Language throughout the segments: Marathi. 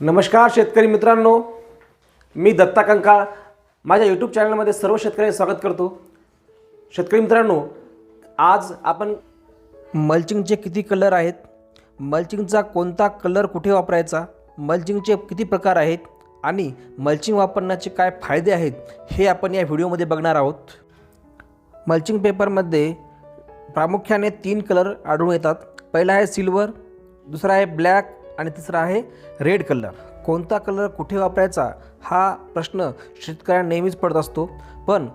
नमस्कार शेतकरी मित्रांनो मी दत्ता कंकाळ. माझ्या यूट्यूब चॅनलमध्ये सर्व शेतकऱ्यांचे स्वागत करतो. शेतकरी मित्रांनो आज आपण मल्चिंगचे किती कलर आहेत? मल्चिंगचा कोणता कलर कुठे वापरायचा? मल्चिंगचे किती प्रकार आहेत? आणि मल्चिंग वापरण्याचे काय फायदे आहेत? हे आपण या व्हिडिओमध्ये बघणार आहोत. मल्चिंग पेपरमध्ये प्रामुख्याने तीन कलर आढळून येतात. पहिला आहे सिल्वर दुसरा आहे ब्लॅक आणि तिसरा आहे रेड कलर कोणता कलर कुठे वापरायचा हा प्रश्न शेतकऱ्यांना नेहमीच पडत असतो. पण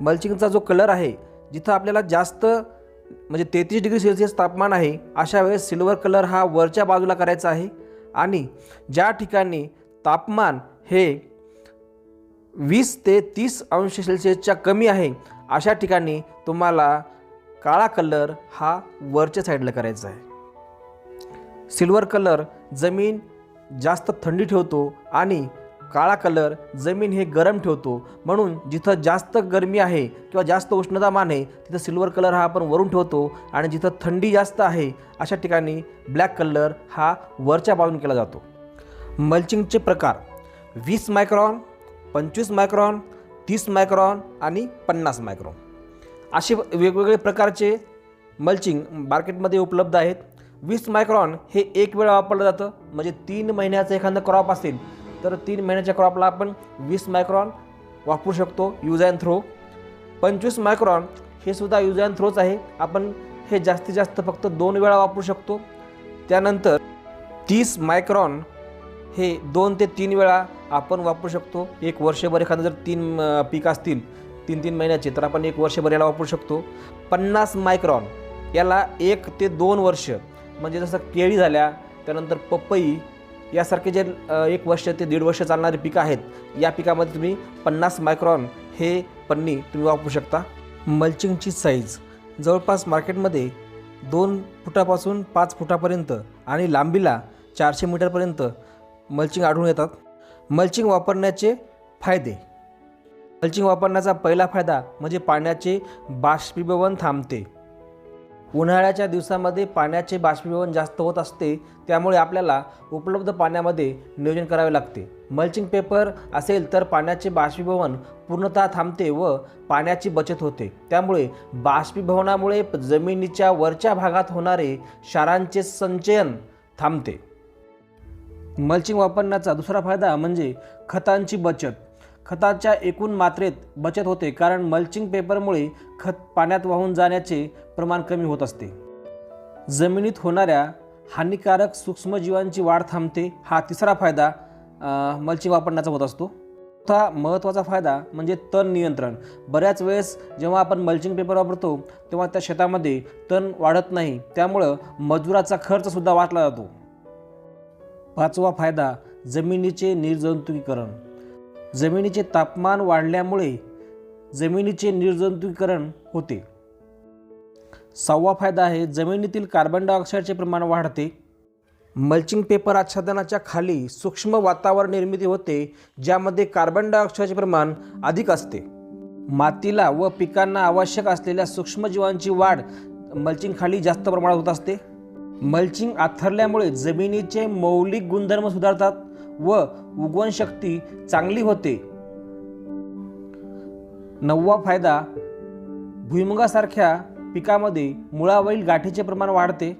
मल्चिंगचा जो कलर आहे जिथं आपल्याला जास्त म्हणजे तेहतीस डिग्री सेल्सिअस तापमान आहे अशा वेळेस सिल्वर कलर हा वरच्या बाजूला करायचा आहे. आणि ज्या ठिकाणी तापमान हे वीस ते तीस अंश सेल्सिअसच्या कमी आहे अशा ठिकाणी तुम्हाला काळा कलर हा वरच्या साईडला करायचा आहे. सिल्वर कलर जमीन जास्त थंडी ठेवतो आणि काळा कलर जमीन हे गरम ठेवतो. म्हणून जिथं जास्त गरमी आहे किंवा जास्त उष्णतामान आहे तिथं सिल्वर कलर हा आपण वरून ठेवतो आणि जिथं थंडी जास्त आहे अशा ठिकाणी ब्लॅक कलर हा वरच्या बाजून केला जातो. मल्चिंगचे प्रकार वीस मायक्रॉन पंचवीस मायक्रॉन तीस मायक्रॉन आणि पन्नास मायक्रॉन. असे वेगवेगळे प्रकारचे मल्चिंग मार्केटमध्ये उपलब्ध आहेत. वीस मायक्रॉन हे एक वेळा वापरलं जातं. म्हणजे तीन महिन्याचं एखादं क्रॉप असेल तर तीन महिन्याच्या क्रॉपला आपण वीस मायक्रॉन वापरू शकतो यूज अँड थ्रो पंचवीस मायक्रॉन हे सुद्धा यूज अँड थ्रोच आहे. आपण हे जास्तीत जास्त फक्त दोन वेळा वापरू शकतो. त्यानंतर तीस मायक्रॉन हे दोन ते तीन वेळा आपण वापरू शकतो. एक वर्षभर एखादं जर तीन पीक असतील तीन तीन महिन्याचे तर आपण एक वर्षभर याला वापरू शकतो. पन्नास मायक्रॉन याला एक ते दोन वर्ष म्हणजे जसं केळी झाल्या त्यानंतर पपई यासारखे जे एक वर्ष ते दीड वर्ष चालणारी पिकं आहेत या पिकामध्ये तुम्ही पन्नास मायक्रॉन हे पन्नी तुम्ही वापरू शकता. मल्चिंगची साईज जवळपास मार्केटमध्ये दोन फुटापासून पाच फुटापर्यंत आणि लांबीला चारशे मीटरपर्यंत मल्चिंग आढळून येतात. मल्चिंग वापरण्याचे फायदे. मल्चिंग वापरण्याचा पहिला फायदा म्हणजे पाण्याचे बाष्पीभवन थांबते. उन्हाळ्याच्या दिवसामध्ये पाण्याचे बाष्पीभवन जास्त होत असते त्यामुळे आपल्याला उपलब्ध पाण्यामध्ये नियोजन करावे लागते. मल्चिंग पेपर असेल तर पाण्याचे बाष्पीभवन पूर्णतः थांबते व पाण्याची बचत होते. त्यामुळे बाष्पीभवनामुळे जमिनीच्या वरच्या भागात होणारे क्षारांचे संचयन थांबते. मल्चिंग वापरण्याचा दुसरा फायदा म्हणजे खतांची बचत. खताच्या एकूण मात्रेत बचत होते कारण मल्चिंग पेपरमुळे खत पाण्यात वाहून जाण्याचे प्रमाण कमी होत असते. जमिनीत होणाऱ्या हानिकारक सूक्ष्मजीवांची वाढ थांबते हा तिसरा फायदा मल्चिंग वापरण्याचा होत असतो. चौथा महत्त्वाचा फायदा म्हणजे तण नियंत्रण. बऱ्याच वेळेस जेव्हा आपण मल्चिंग पेपर वापरतो तेव्हा त्या शेतामध्ये तण वाढत नाही त्यामुळं मजुराचा खर्चसुद्धा वाटला जातो. पाचवा फायदा जमिनीचे निर्जंतुकीकरण. जमिनीचे तापमान वाढल्यामुळे जमिनीचे निर्जंतुकीकरण होते. सहावा फायदा आहे जमिनीतील कार्बन डायऑक्साईडचे प्रमाण वाढते. मल्चिंग पेपर आच्छादनाच्या खाली सूक्ष्म वातावरण निर्मिती होते ज्यामध्ये कार्बन डायऑक्साईडचे प्रमाण अधिक असते. मातीला व पिकांना आवश्यक असलेल्या सूक्ष्मजीवांची वाढ मल्चिंगखाली जास्त प्रमाणात होत असते. मल्चिंग आथरल्यामुळे जमिनीचे मौलिक गुणधर्म सुधारतात. व उगवण शक्ती चांगली होते. नववा फायदा भुईमुगासारख्या पिकामध्ये मुळावरील गाठीचे प्रमाण वाढते.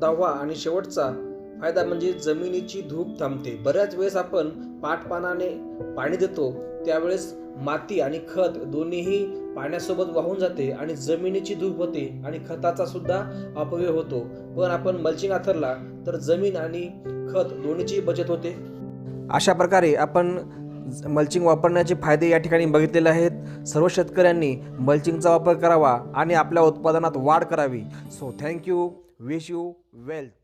दहावा आणि शेवटचा फायदा म्हणजे जमिनीची धूप थांबते. बऱ्याच वेळेस आपण पाटपानाने पाणी देतो त्यावेळेस माती आणि खत दोन्हीही पाण्यासोबत वाहून जाते आणि जमिनीची धूप होते आणि खताचा सुद्धा अपव्यय होतो. पण आपण मल्चिंग आथरला तर जमीन आणि खत दोन्हीची बचत होते. अशा प्रकारे आपण मल्चिंग वापरण्याचे फायदे या ठिकाणी बघितलेले आहेत. सर्व शेतकऱ्यांनी मल्चिंगचा वापर करावा आणि आपल्या उत्पादनात वाढ करावी. So thank you wish you wealth